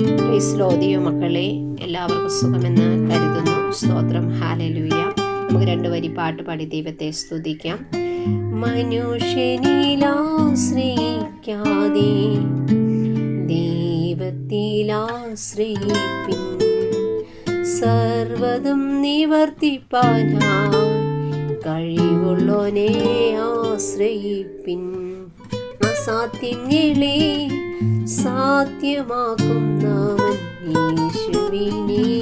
ക്രൈസ്ലോദിയോ മക്കളെ എല്ലാവർക്കും സുഖമെന്ന് കരുതുന്നു. സ്തോത്രം. ഹാലലൂയ നമുക്ക് രണ്ടു വരി പാട്ട് പാടി ദൈവത്തെ സ്തുതിക്കാം. മനുഷ്യനിലാശ്രയിക്കാതെ ദൈവത്തിലാശ്രയിപ്പിൻ സർവതും നിവർത്തിപ്പാനായി കഴിവുള്ളോനെ ആശ്രയിപ്പിൻ. അസാധ്യങ്ങളെ സാധ്യമാക്കുന്നവൻ യേശുവിനെ.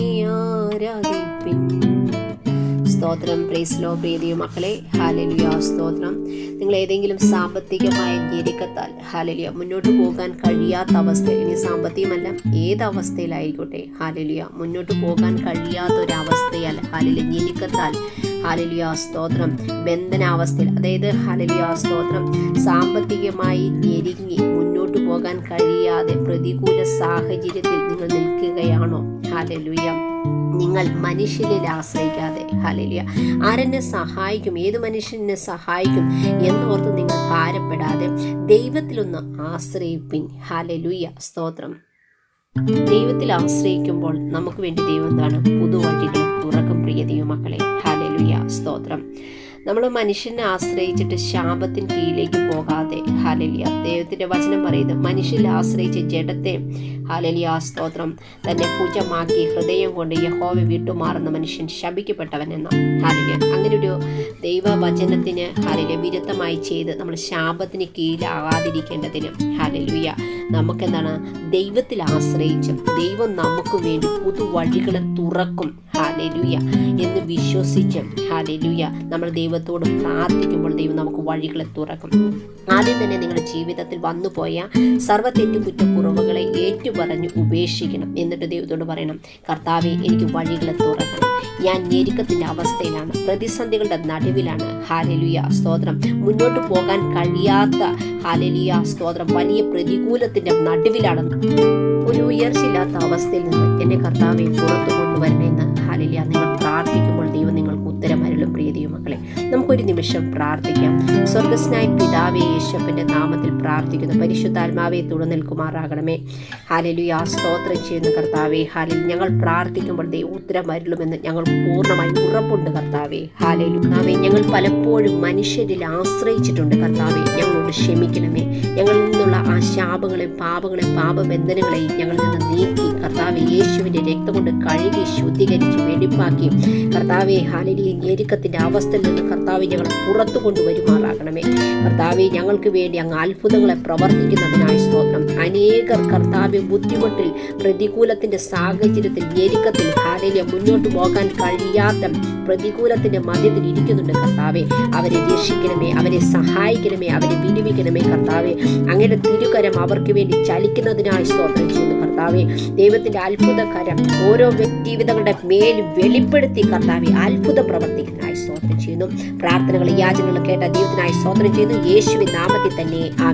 സ്തോത്രം. പ്രീസ്ലോ പ്രീതിയോ മക്കളെ. ഹാലലിയ സ്തോത്രം. നിങ്ങൾ ഏതെങ്കിലും സാമ്പത്തികമായ ഞെരുക്കത്താൽ ഹാലലിയ മുന്നോട്ട് പോകാൻ കഴിയാത്ത അവസ്ഥ ഇനി സാമ്പത്തികമല്ല ഏത് അവസ്ഥയിലായിക്കോട്ടെ ഹാലലിയ മുന്നോട്ട് പോകാൻ കഴിയാത്ത ഒരു അവസ്ഥയാൽ ഹാലലിയ ഞെരുക്കത്താൽ ഹാലലിയ സ്തോത്രം. ബന്ധനാവസ്ഥയിൽ അതായത് ഹാലലിയ സ്തോത്രം. സാമ്പത്തികമായി ഞെരുങ്ങി മുന്നോട്ട് പോകാൻ കഴിയാതെ പ്രതികൂല സാഹചര്യത്തിൽ നിങ്ങൾ നിൽക്കുകയാണോ? ഹാലലുയ നിങ്ങൾ മനുഷ്യരിൽ ആശ്രയിക്കാതെ. ഹാലലിയ ആരെന്നെ സഹായിക്കും ഏത് മനുഷ്യനെ സഹായിക്കും എന്നോർത്ത് നിങ്ങൾ ഭാരപ്പെടാതെ ദൈവത്തിലൊന്ന് ആശ്രയിപ്പിൻ. ഹാലലുയ സ്തോത്രം. ദൈവത്തിൽ ആശ്രയിക്കുമ്പോൾ നമുക്ക് വേണ്ടി ദൈവം എന്താണ്? പുതുവഴികൾ തുറക്കും പ്രിയ ദൈവമക്കളെ. ഹാലലുയ സ്തോത്രം. നമ്മൾ മനുഷ്യനെ ആശ്രയിച്ചിട്ട് ശാപത്തിൻ കീഴിലേക്ക് പോകാതെ. ഹാലലിയ ദൈവത്തിന്റെ വചനം പറയുന്നത് മനുഷ്യനെ ആശ്രയിച്ച് ജഡത്തെ ഹാലലിയ സ്തോത്രം തന്നെ പൂജമാക്കി ഹൃദയം കൊണ്ട് യഹോവ വിട്ടുമാറുന്ന മനുഷ്യൻ ശപിക്കപ്പെട്ടവൻ എന്ന ഹാലലിയ അങ്ങനെ ഒരു ദൈവവചനത്തിന് ഹാലലിയ വിരുദ്ധമായി ചെയ്ത് നമ്മൾ ശാപത്തിന് കീഴിലാകാതിരിക്കേണ്ടതിന് ഹാലലുയ നമുക്കെന്താണ്? ദൈവത്തിൽ ആശ്രയിച്ചും ദൈവം നമുക്ക് വേണ്ടി പുതു വഴികളെ തുറക്കും. ഹാലലുയ. എന്ന് വിശ്വസിച്ച് ഹാലലുയ നമ്മൾ ദൈവത്തോട് പ്രാർത്ഥിക്കുമ്പോൾ ദൈവം നമുക്ക് വഴികളെ തുറക്കും. ആദ്യം തന്നെ നിങ്ങളുടെ ജീവിതത്തിൽ വന്നുപോയ സർവ തെറ്റുകുറ്റക്കുറവുകളെ ഏറ്റുപറഞ്ഞ് ഉപേക്ഷിക്കണം എന്നിട്ട് ദൈവത്തോട് പറയണം കർത്താവെ എനിക്ക് വഴികളെ തുറക്കണം. ഞാൻ ഞെരുക്കത്തിന്റെ അവസ്ഥയിലാണ്. പ്രതിസന്ധികളുടെ നടുവിലാണ്. ഹാലലുയ. സ്തോത്രം. മുന്നോട്ട് പോകാൻ കഴിയാത്ത ഹാലലിയ സ്തോത്രം. വലിയ പ്രതികൂലത്തിന്റെ നടുവിലാണ്. ഒരു ഉയർച്ചയില്ലാത്ത അവസ്ഥയിൽ നിന്ന് എന്നെ കർത്താവെ പുറത്തു കൊണ്ടുവരണമെന്ന് ഹാലില്ല നിങ്ങൾ പ്രാർത്ഥിക്കുമ്പോൾ ദൈവം നിങ്ങൾക്ക് ഉത്തരം അരുളും പ്രിയ മക്കളെ. നമുക്കൊരു നിമിഷം പ്രാർത്ഥിക്കാം. സ്വർഗസ്നായ പിതാവേ യേശപ്പന്റെ നാമത്തിൽ പ്രാർത്ഥിക്കുന്നു. പരിശുദ്ധാത്മാവെ തുണനിൽക്കുമാറാകണമേ ഹാലലു ആ സ്തോത്രം ചെയ്യുന്ന കർത്താവെ. ഹാലിൽ ഞങ്ങൾ പ്രാർത്ഥിക്കുമ്പോൾ ദൈവം ഉത്തരം അരുളുമെന്ന് ഞങ്ങൾ പൂർണമായി ഉറപ്പുണ്ട് കർത്താവെ. ഹാലലു കർത്താവെ ഞങ്ങൾ പലപ്പോഴും മനുഷ്യരിൽ ആശ്രയിച്ചിട്ടുണ്ട് കർത്താവെ. ഞങ്ങളോട് ക്ഷമിക്കണമേ. ഞങ്ങളിൽ പാപങ്ങളെ പാപങ്ങളെയും പാപബന്ധനങ്ങളെയും ഞങ്ങളിൽ നിന്ന് നീക്കി കർത്താവ് യേശുവിന്റെ രക്തം കൊണ്ട് കഴുകി ശുദ്ധീകരിച്ച് വെടിപ്പാക്കി. കർത്താവെ ഹാലലിയ ഞെരുക്കത്തിന്റെ അവസ്ഥയിൽ നിന്ന് കർത്താവ് ഞങ്ങൾ പുറത്തു കൊണ്ടുവരുമാറാകണമേ. കർത്താവെ ഞങ്ങൾക്ക് വേണ്ടി അങ്ങ് അത്ഭുതങ്ങളെ പ്രവർത്തിക്കുന്നതിനായി സ്തോത്രം. അനേകർ കർത്താവ് ബുദ്ധിമുട്ടിൽ പ്രതികൂലത്തിന്റെ സാഹചര്യത്തിൽ ഞെരുക്കത്തിൽ ഹാലലിയ മുന്നോട്ട് പോകാൻ കഴിയാത്ത പ്രതികൂലത്തിന്റെ മധ്യത്തിൽ ഇരിക്കുന്നുണ്ട് കർത്താവെ. അവരെ രക്ഷിക്കണമേ അവരെ സഹായിക്കണമേ അവരെ വിനിമിക്കണമേ കർത്താവെ. അങ്ങനെ തിരുകരം അവർക്ക് വേണ്ടി ചലിക്കുന്നതിനായി സ്തോത്രം ചെയ്യുന്നു കർത്താവെ. ദൈവത്തിന്റെ അത്ഭുത കരം ഓരോ വ്യക്തിവിധങ്ങളുടെ മേൽ വെളിപ്പെടുത്തി കർത്താവെ അത്ഭുത പ്രവർത്തിക്കുന്നതിനായി സ്തോത്രം ചെയ്യുന്നു. പ്രാർത്ഥനകൾ യാചനകൾ കേട്ട ദൈവത്തിനായി സ്തോത്രം ചെയ്യുന്നു. യേശുവിൻ നാമത്തിൽ തന്നെ ആ